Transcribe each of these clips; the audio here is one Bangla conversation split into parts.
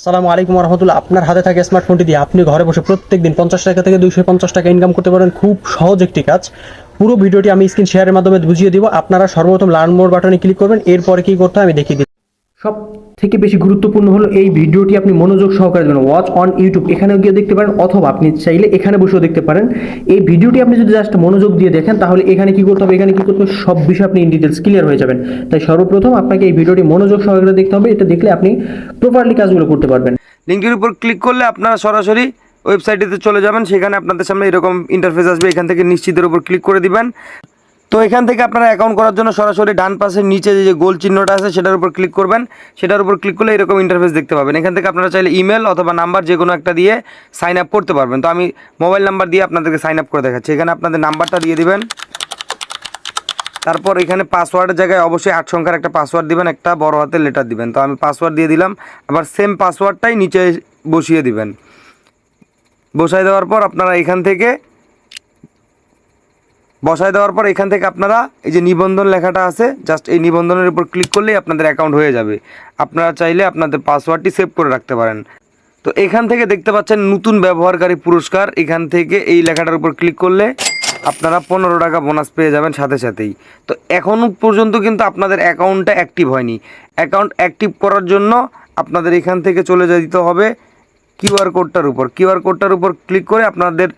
আসসালামু আলাইকুম রহমতুল্লাহ। আপনার হাতে থাকে স্মার্টফোনটি দিয়ে আপনি ঘরে বসে প্রত্যেক দিন পঞ্চাশ টাকা থেকে দুইশো পঞ্চাশ টাকা ইনকাম করতে পারেন। খুব সহজ একটি কাজ। পুরো ভিডিওটি আমি স্ক্রিন শেয়ারের মাধ্যমে বুঝিয়ে দিব। আপনারা সর্বপ্রথম লার্ন মোর বাটনে ক্লিক করবেন। এরপরে কি করতে আমি দেখিয়ে দিই সব থেকে বেশি গুরুত্বপূর্ণ হলো এই ভিডিওটি আপনি মনোযোগ সহকারে জন্য ওয়াচ অন ইউটিউব এখানেও গিয়ে দেখতে পারেন, অথবা আপনি চাইলে এখানে বসেও দেখতে পারেন। এই ভিডিওটি আপনি যদি জাস্ট মনোযোগ দিয়ে দেখেন, তাহলে এখানে কি করতে হবে? এখানে কি করতে হবে? সব বিষয় আপনি ইন ডিটেলস ক্লিয়ার হয়ে যাবেন। তাই সর্বপ্রথম আপনাকে এই ভিডিওটি মনোযোগ সহকারে দেখতে হবে। এটা দেখলে আপনি প্রপারলি কাজগুলো করতে পারবেন। লিঙ্কটির উপর ক্লিক করলে আপনারা সরাসরি ওয়েবসাইটেতে চলে যাবেন। সেখানে আপনাদের সামনে এরকম ইন্টারফেস আসবে। এখান থেকে নিশ্চিতের উপর ক্লিক করে দিবেন। তো এখান থেকে আপনারা অ্যাকাউন্ট করার জন্য সরাসরি ডান পাশের নিচে যে গোল চিহ্নটা আছে, সেটার উপর ক্লিক করবেন। সেটার উপর ক্লিক করলে এরকম ইন্টারফেস দেখতে পাবেন। এখান থেকে আপনারা চাইলে ইমেল অথবা নাম্বার যে কোনো একটা দিয়ে সাইন আপ করতে পারবেন। তো আমি মোবাইল নাম্বার দিয়ে আপনাদেরকে সাইন আপ করে দেখাচ্ছি। এখানে আপনাদের নাম্বারটা দিয়ে দিবেন। তারপর এখানে পাসওয়ার্ডের জায়গায় অবশ্যই আট সংখ্যার একটা পাসওয়ার্ড দিবেন, একটা বড় হাতের লেটার দিবেন। তো আমি পাসওয়ার্ড দিয়ে দিলাম। আবার সেম পাসওয়ার্ডটাই নিচে বসিয়ে দিবেন। বসায় দেওয়ার পর আপনারা এখান থেকে বসায় দেওয়ার পর এখান থেকে আপনারা এই যে নিবন্ধন লেখাটা আছে জাস্ট এই নিবন্ধনের উপর ক্লিক করলেই আপনাদের অ্যাকাউন্ট হয়ে যাবে। আপনারা চাইলে আপনাদের পাসওয়ার্ডটি সেভ করে রাখতে পারেন। তো এখান থেকে দেখতে পাচ্ছেন নতুন ব্যবহারকারী পুরস্কার। এখান থেকে এই লেখাটার উপর ক্লিক করলে আপনারা পনেরো টাকা বোনাস পেয়ে যাবেন সাথে সাথেই। তো এখনও পর্যন্ত কিন্তু আপনাদের অ্যাকাউন্টটা অ্যাক্টিভ হয়নি। অ্যাকাউন্ট অ্যাক্টিভ করার জন্য আপনাদের এখান থেকে চলে যেতে হবে কিউআর কোডটার উপর। কিউআর কোডটার উপর ক্লিক করে আপনাদের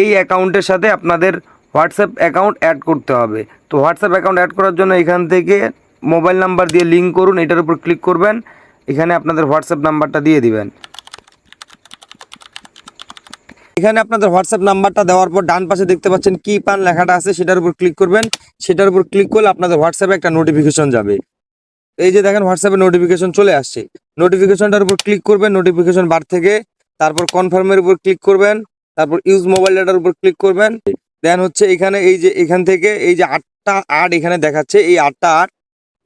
এই অ্যাকাউন্টের সাথে আপনাদের হোয়াটসঅ্যাপ অ্যাকাউন্ট অ্যাড করতে হবে। তো হোয়াটসঅ্যাপ অ্যাকাউন্ট অ্যাড করার জন্য এখান থেকে মোবাইল নাম্বার দিয়ে লিঙ্ক করুন, এটার উপর ক্লিক করবেন। এখানে আপনাদের হোয়াটসঅ্যাপ নাম্বারটা দিয়ে দিবেন। এখানে আপনাদের হোয়াটসঅ্যাপ নাম্বারটা দেওয়ার পর ডান পাশে দেখতে পাচ্ছেন কি পান লেখাটা আছে, সেটার উপর ক্লিক করবেন। সেটার উপর ক্লিক করলে আপনাদের হোয়াটসঅ্যাপে একটা নোটিফিকেশন যাবে। এই যে দেখেন হোয়াটসঅ্যাপে নোটিফিকেশন চলে আসছে। নোটিফিকেশনটার উপর ক্লিক করবেন, নোটিফিকেশন বার থেকে। তারপর কনফার্মের উপর ক্লিক করবেন, তারপর ইউজ মোবাইল ডাটার উপর ক্লিক করবেন। দেন হচ্ছে এখানে এই যে, এখান থেকে এই যে আটটা আট এখানে দেখাচ্ছে, এই আটটা আট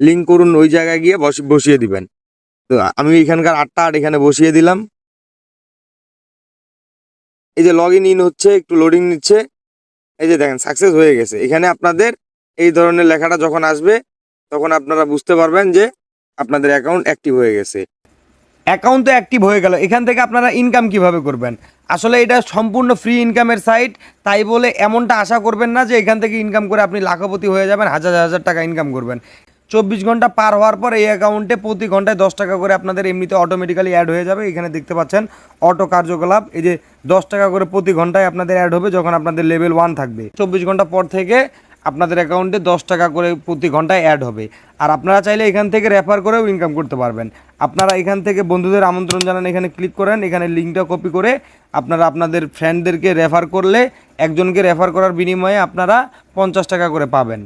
লিঙ্ক করুন ওই জায়গায় গিয়ে বস- বসিয়ে দিবেন। তো আমি এখানকার আটটা আট এখানে বসিয়ে দিলাম। এই যে লগ ইন ইন হচ্ছে, একটু লোডিং নিচ্ছে। এই যে দেখেন সাকসেস হয়ে গেছে। এখানে আপনাদের এই ধরনের লেখাটা যখন আসবে, তখন আপনারা বুঝতে পারবেন যে আপনাদের অ্যাকাউন্ট অ্যাক্টিভ হয়ে গেছে। অ্যাকাউন্ট তো অ্যাক্টিভ হয়ে গেল। এখান থেকে আপনারা ইনকাম কীভাবে করবেন? আসলে এটা সম্পূর্ণ ফ্রি ইনকামের সাইট তাই বলে এমনটা আশা করবেন না যে এখান থেকে ইনকাম করে আপনি লাখপতি হয়ে যাবেন, হাজার হাজার টাকা ইনকাম করবেন। চব্বিশ ঘণ্টা পার হওয়ার পর এই অ্যাকাউন্টে প্রতি ঘন্টায় দশ টাকা করে আপনাদের এমনিতে অটোমেটিক্যালি অ্যাড হয়ে যাবে। এখানে দেখতে পাচ্ছেন অটো কার্যকলাপ, এই যে দশ টাকা করে প্রতি ঘন্টায় আপনাদের অ্যাড হবে যখন আপনাদের লেভেল ওয়ান থাকবে। চব্বিশ ঘণ্টা পর থেকে আপনাদের অ্যাকাউন্টে দশ টাকা করে প্রতি ঘন্টায় অ্যাড হবে। আর আপনারা চাইলে এখান থেকে রেফার করেও ইনকাম করতে পারবেন। আপনারা এখান থেকে বন্ধুদের আমন্ত্রণ জানান, এখানে ক্লিক করেন, এখানে লিঙ্কটা কপি করে আপনারা আপনাদের ফ্রেন্ডদেরকে রেফার করলে, একজনকে রেফার করার বিনিময়ে আপনারা পঞ্চাশ টাকা করে পাবেন।